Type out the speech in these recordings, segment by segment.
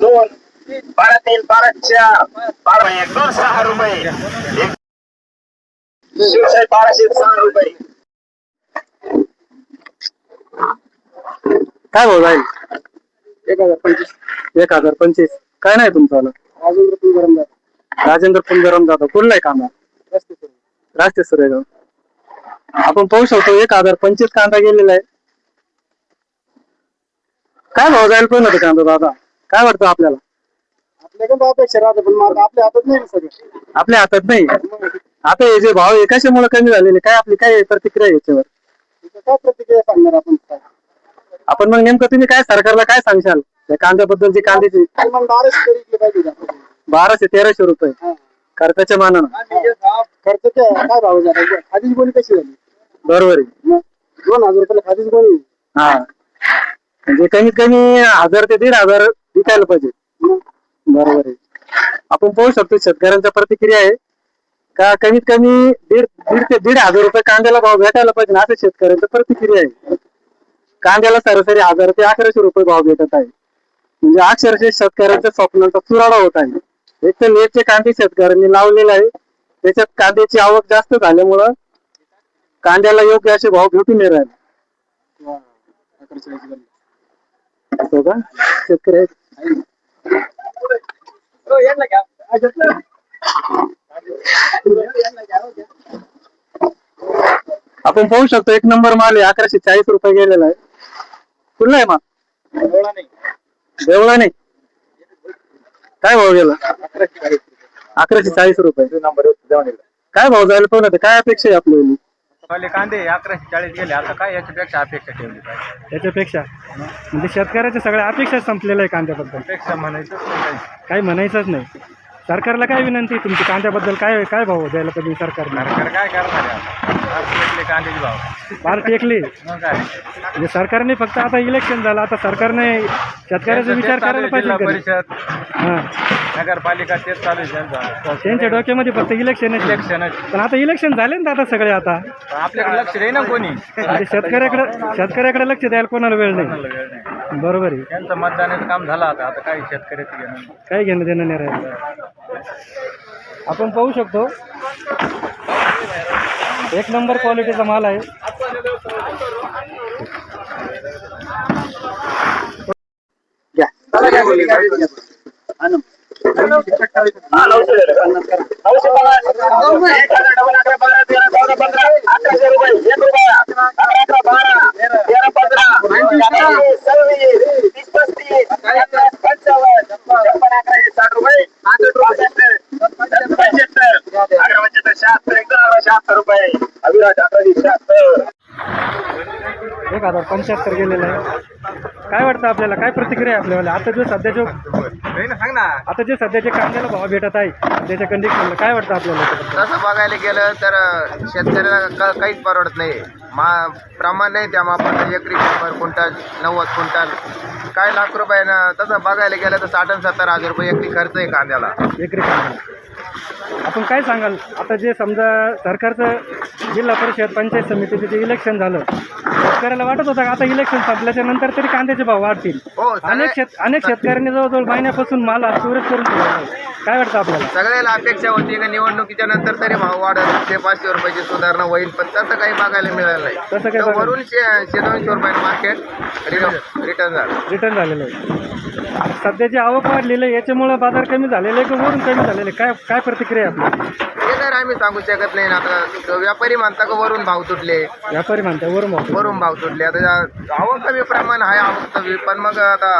दोन. बारा तीन बारा चार. बारा एक दोन सहा रुपये. बाराशे सहा रुपये. काय भाऊ जाईल एक हजार पंचवीस. एक हजार पंचवीस काय नाही तुमचं अजून रुपये गरम झाला. राजेंद्र पुंजरम जाधव कुठला आहे कामा? रस्ते करून. राष्ट्रीय सुरेगाव आपण पाहू शकतो एक हजार पंचवीस कांदा गेलेला आहे. काय भाव जाईल पण होतं कांदा दादा? काय वाटतं आपल्याला? आपल्याकडे अपेक्षा राहते पण मग आता आपल्या हातात नाही ना सगळं. आपल्या हातात नाही. आता हे जे भाव एकाशामुळे कमी झालेले? काय आपली काय प्रतिक्रिया आहे याच्यावर? काय प्रतिक्रिया सांगणार आपण? काय आपण मग नेमकं तुम्ही काय सरकारला काय सांगशाल? या कांद्याबद्दलची कांद्याची काय मग बाराशे तरी इकडे पाहिजे का? बाराशे तेराशे रुपये. खर्चाच्या मानानं. खर्च काय काय भाव झाला? खादीच गोणी कशी झाली? बरोबर आहे. मग दोन हजार रुपयाला खादीच गोणी. हा. म्हणजे कमीत कमी हजार ते दीड हजार विकायला पाहिजे. बरोबर आहे. आपण पाहू शकतो शेतकऱ्यांच्या प्रतिक्रिया आहे. का कमीत कमी दीड दीड ते दीड हजार रुपये कांद्याला भाव भेटायला पाहिजे असं शेतकऱ्यांचं प्रतिक्रिया आहे. कांद्याला सरासरी हजार ते अकराशे रुपये भाव भेटत आहे. म्हणजे अक्षरशः शेतकऱ्यांच्या स्वप्नांचा चुराडा होत आहे. एक तर लेटचे कांदे शेतकऱ्यांनी लावलेले आहे. त्याच्यात कांद्याची आवक जास्त झाल्यामुळं कांद्याला योग्य असे भाव भेटून नाही राहिले. हो शेतकरी आपण पाहू शकतो एक नंबर माल आहे अकराशे चाळीस रुपये गेलेला आहे. कुठला आहे माल? देवळा नाही. काय भाव गेला? अकराशे चाळीस रुपये. काय भाव जायला होते? काय अपेक्षा आहे आपली पहिले कांदे अकराशे चाळीस गेले. आता काय याच्यापेक्षा अपेक्षा ठेवली पाहिजे. त्याच्यापेक्षा म्हणजे शेतकऱ्याच्या सगळ्या अपेक्षा संपलेल्या आहे कांद्याबद्दल. अपेक्षा म्हणायचं काही. म्हणायचंच नाही. सरकारला काय विनंती आहे तुमची? कांद्याबद्दल काय काय भाव द्यायला पाहिजे सरकारला? सरकार काय करणार आहे आता? आज भेटले कांद्याचे भाव. फार टेकली मग काय? म्हणजे सरकारने फक्त आता इलेक्शन झालं. आता सरकारने शेतकऱ्याचा विचार करायला जिल्हा पाहिजे का? नाही? परिषद. हा. नगरपालिका तेच चालू आहे त्यांचं. त्यांच्या डोक्यामध्ये फक्त इलेक्शन इलेक्शनच पण आता इलेक्शन झाले ना आता सगळे आता. आपल्याकडे लक्ष देई ना कोणी. म्हणजे शेतकऱ्याकडे शेतकऱ्याकडे लक्ष द्यायला कोणाला वेळ नाही. वेळ नाही. बरोबर आहे. त्यांचं मतदानाचं काम झालं आता. आता काही शेतकऱ्याचं घेणं नाही. काही घेणं देणं नाही राहिलं. आपण पाहू शकतो. एक नंबर क्वालिटीचा माल आहे. हा, पंधरा अकरा पस्तीस अकरा शहात्तर अकरा शहात्तर रुपये अविराज अकराशे शहात्तर. एक हजार पंच्याहत्तर गेलेलं आहे. काय वाटतं आपल्याला? काय प्रतिक्रिया आहे आपल्याला आता जो सध्या जो नाही ना, सांग ना. आता जे सध्याचे कांद्याला भाव भेटत आहे त्याच्या कंडिशनला काय वाटतं आपल्याला? तसं बघायला गेलं तर शेतकऱ्याला क- काहीच परवडत नाही. मा प्रमाण नाही त्या मापाचं. एकरी शंभर क्विंटल नव्वद क्विंटल. काय लाख रुपयानं तसं बघायला गेलं तर साठ आणि सत्तर हजार रुपये एकरी खर्च आहे कांद्याला. एकरी आपण काय सांगाल? आता जे समजा सरकारचं जिल्हा परिषद पंचायत समितीचं जे इलेक्शन झालं शेतकऱ्याला वाटत होतं का आता इलेक्शन संपल्याच्या नंतर तरी कांद्याचे भाव वाढतील? हो अनेक शेत अनेक शेतकऱ्यांनी जवळजवळ महिन्यापासून माल स्टोरेज करून ठेवला काय वाटतं आपल्याला? सगळ्याला अपेक्षा होती का निवडणुकीच्या नंतर तरी भाव वाढत ते पाचशे रुपयाची सुधारणा होईल पण तसं काही बघायला मिळालं नाही. तसं तर बघायला- वरून शे शे दोनशे रुपयानं मार्केट रिटर्न झालं. रिटर्न झालेलं आहे. सध्या जी आवक वाढलेली आहे याच्यामुळे बाजार कमी झालेले आहे की वरून कमी झालेले आहे? काय काय प्रतिक्रिया आहे आपली? तर आम्ही सांगू शकत नाही ना. आता व्यापारी म्हणता का वरून भाव तुटले? व्यापारी म्हणताय वरून भाव वरून भाव तुटले. आता आवक कमी प्रमाण आहे आवक कमी. पण मग आता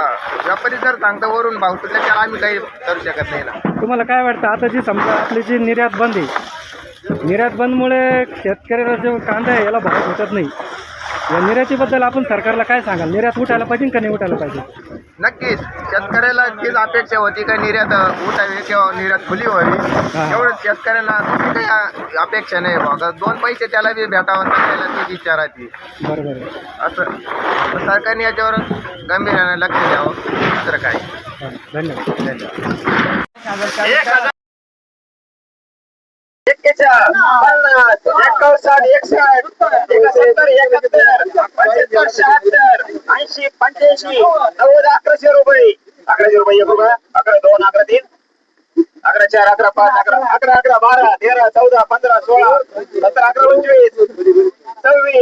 व्यापारी जर सांगता वरून भाव तुटले त्याला आम्ही काही करू शकत नाही ना. तुम्हाला काय वाटतं? आता जी समजा आपली जी निर्यात बंद आहे निर्यात बंदमुळे शेतकऱ्याला जो कांदा आहे याला भाव भेटत नाही. या निर्यातीबद्दल आपण सरकारला काय सांगाल? निर्यात उठायला पाहिजे का नाही उठायला पाहिजे? नक्कीच. शेतकऱ्याला तीच अपेक्षा होती का निर्यात उठावी किंवा निर्यात खुली व्हावी? एवढं शेतकऱ्यांना दुसरी काही अपेक्षा नाही बघा दोन पैसे त्याला बी भेटावं त्याला तीच इच्छा राहते बरोबर. असं. सरकारने याच्यावर गंभीर्याने लक्ष द्यावं. दुसरं काय? हा, धन्यवाद. एक पन्नास एकावन्न साठ एकसष्ट एकाहत्तर पंच्याहत्तर शहात्तर ऐंशी पंच्याऐंशी नव्वद अकराशे रुपये. अकराशे रुपये एक अकरा दोन अकरा तीन. अकरा चार अकरा पाच अकरा अकरा अकरा बारा तेरा चौदा पंधरा सोळा सतरा अकरा पंचवीस सव्वीस